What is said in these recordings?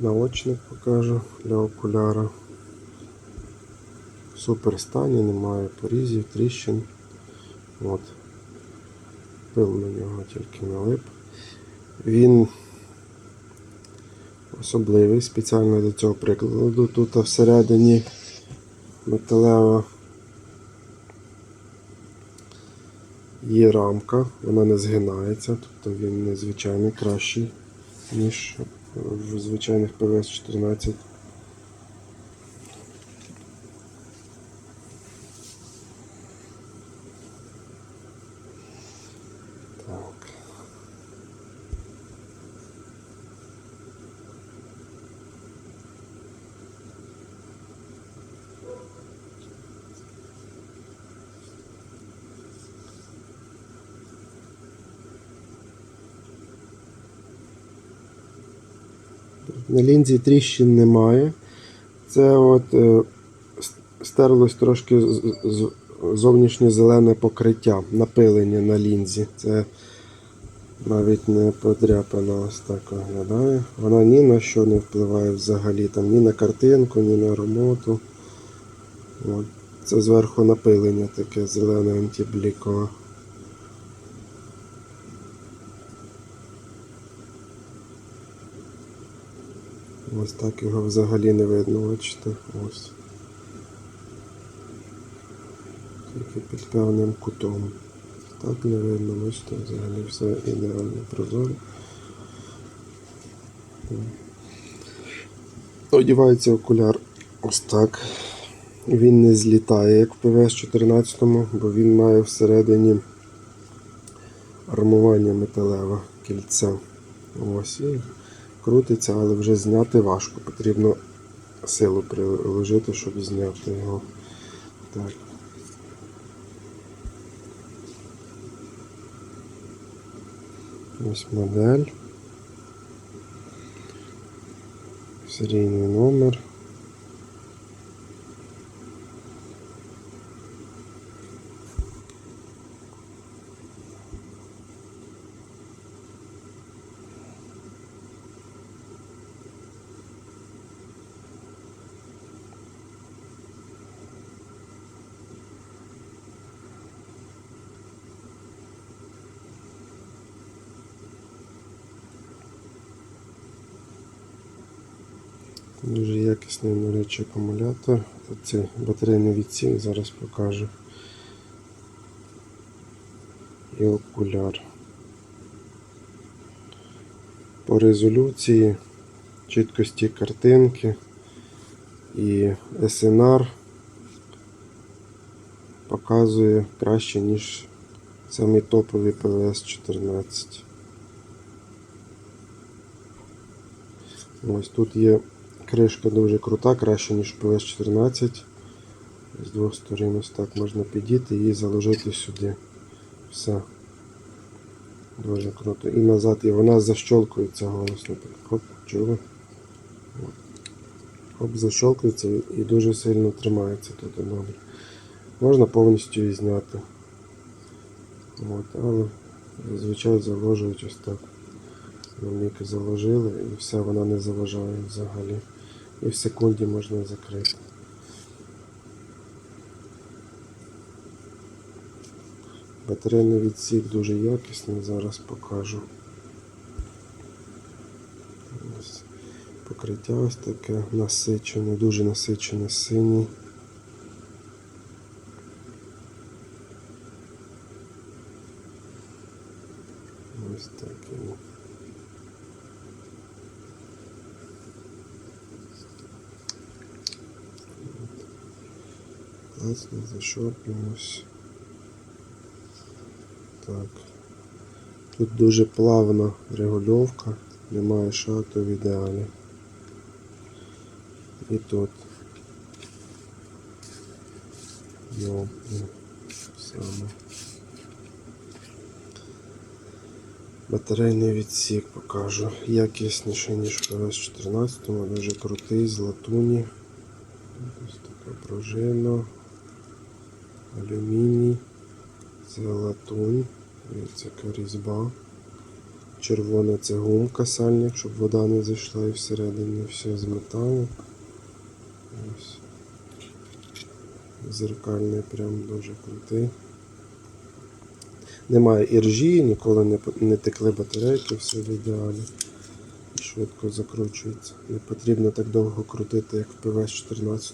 Наочник покажу для окуляра. В супер стані, немає порізів, тріщин. От. Пил на нього тільки налип. Він особливий, спеціально для цього прикладу. Тут всередині металева є рамка, вона не згинається, тобто він незвичайний кращий, ніж в звичайних ПВС-14. На лінзі тріщин немає. Це от е, стерлось трошки зовнішнє зелене покриття, напилення на лінзі. Це навіть не подряпана ось так виглядає. Вона ні на що не впливає взагалі, там, ні на картинку, ні на роботу. От. Це зверху напилення таке зелене антиблікове. Ось так його взагалі не видно, бачите, ось. Тільки під певним кутом. Так не видно, бачите, взагалі все ідеально прозоро. Одівається окуляр ось так. Він не злітає, як в ПВС 14, бо він має всередині армування металеве кільце. Ось крутиться, але вже зняти важко. Потрібно силу приложити, щоб зняти його. Так. Ось модель. Серійний номер. Дуже якісний, до речі, акумулятор. Це батарейний відсік, зараз покажу. І окуляр. По резолюції, чіткості картинки і SNR показує краще, ніж самі топові PVS 14. Ось тут є кришка дуже крута, краще, ніж ps 14. З двох сторін ось так можна підійти і заложити сюди. Все. Дуже круто. І назад, і вона защолкується голосно. Хоп, чули? Хоп, защолкується і дуже сильно тримається тут добре. Можна повністю її зняти. От, але зазвичай заложують ось так. Ліки заложили і все, вона не заважає взагалі. І в секунді можна закрити. Батарейний відсік дуже якісний, зараз покажу. Ось покриття ось таке насичене, дуже насичене синій. Ось таке. Класно защорпуємось. Так. Тут дуже плавна регульовка, немає шату в ідеалі. І тут. Йо, саме. Батарейний відсік покажу. Якісніший, ніж в ps 14, дуже крутий, з латуні. Ось така пружина. Алюміній. Це латунь. Дивіться, яка різьба. Червона це гумка сальник, щоб вода не зайшла і всередині все з металу. Ось. Зеркальний прям дуже крутий. Немає іржі, ніколи не, не текли батарейки, все в ідеалі. Швидко закручується. Не потрібно так довго крутити, як в ПВС 14.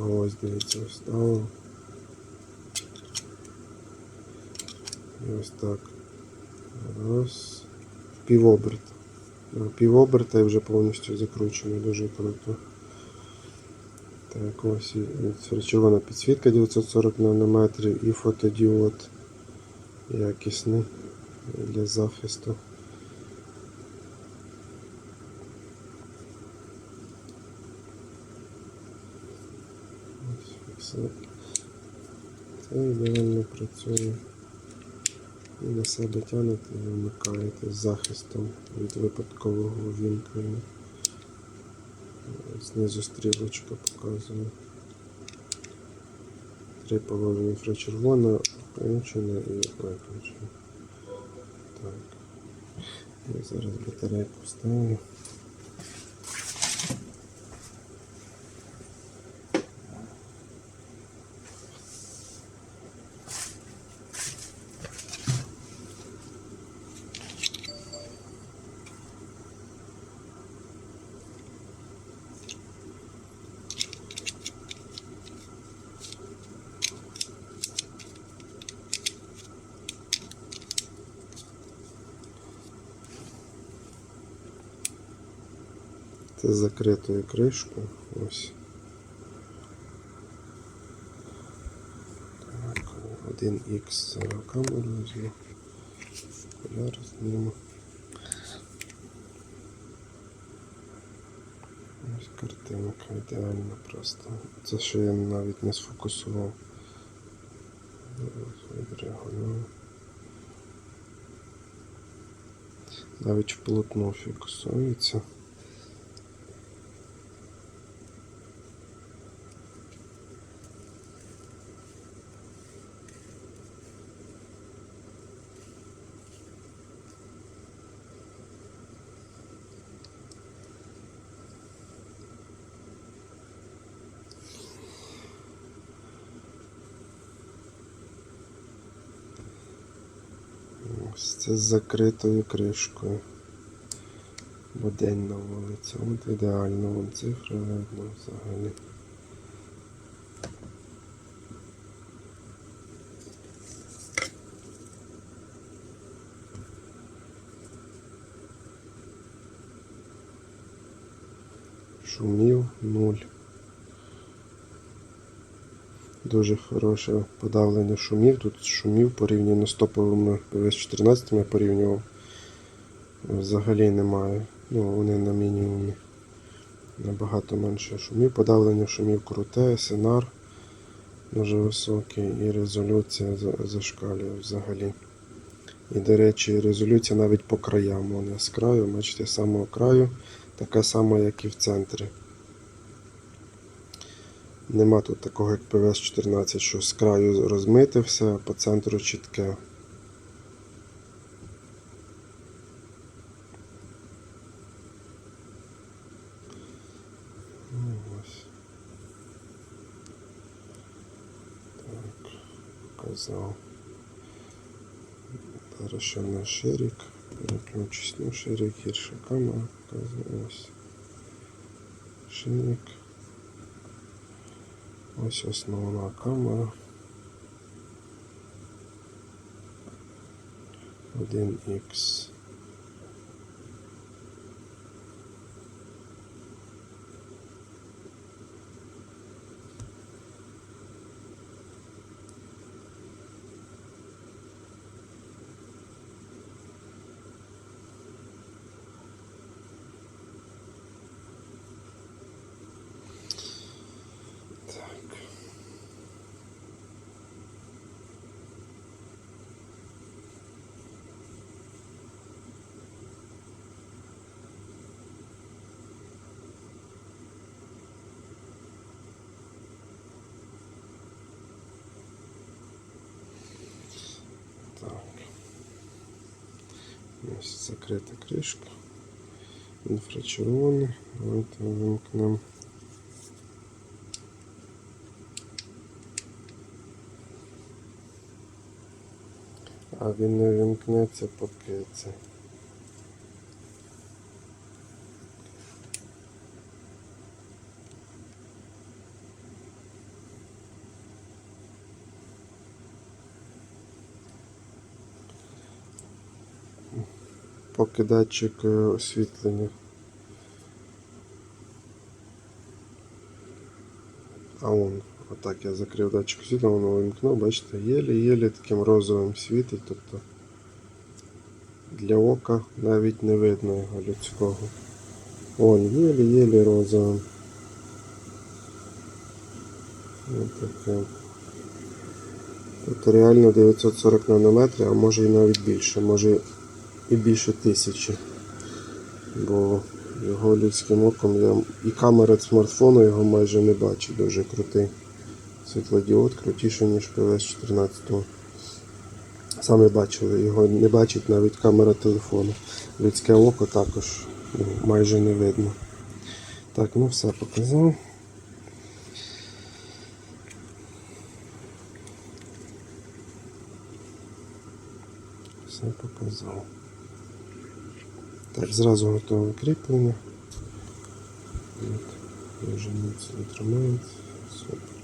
А ось дивіться, ось стало. І ось так. Раз. Півоберта. Півоберта і вже повністю закручено, дуже круто. Так, ось і червона підсвітка 940 нанометрів і фотодіод якісний для захисту. Ось все. Це ідеально працює. І на себе тягнете і вмикаєте з захистом від випадкового вімкнення. Знизу стрілочка показує. Три положення інфрачервона, включена і виключена. Так. Я зараз батарейку вставлю. Це закритою кришкою. Ось. Так, 1х зараз камеру візьму. Окуляри зніму. Ось картинка ідеальна просто. Це ще я навіть не сфокусував. Ось відреагував. Навіть вплотну фіксується. Ось це з закритою кришкою. Бо день на вулиці. От ідеально, вон цифри видно взагалі. Шумів нуль. Дуже хороше подавлення шумів. Тут шумів порівняно з топовими ПВС-14 я порівнював. Взагалі немає. Ну, вони на мінімумі. Набагато менше шумів. Подавлення шумів круте, сценар дуже високий і резолюція за- зашкалює взагалі. І, до речі, резолюція навіть по краям. Вона з краю, бачите, з самого краю, така сама, як і в центрі. Нема тут такого, як ПВС 14, що з краю розмите все, а по центру чітке. Ну. Зараз ще на ширик. Переключусь на ширик, гірша камера ось. Ширик. Ось основна камера. 1х. Ось закрита кришка. Інфрачервоне. Давайте вимкнемо. А він не вимкнеться, поки це. Поки датчик е, освітлення. А он, отак я закрив датчик освітлення, воно вимкнув, бачите, єлі-єлі таким розовим світить, тобто для ока навіть не видно його людського. Он єлі-єлі розовим. Ось таке. Тут реально 940 нанометрів, а може і навіть більше, може і більше тисячі. Бо його людським оком я і камера смартфону його майже не бачу, дуже крутий. Світлодіод крутіший, ніж PLS 14. Самі бачили, його не бачить навіть камера телефону. Людське око також ну, майже не видно. Так, ну все показав. Все показав. Так, зразу готове кріплення. От, Вже міцно тримається. Супер.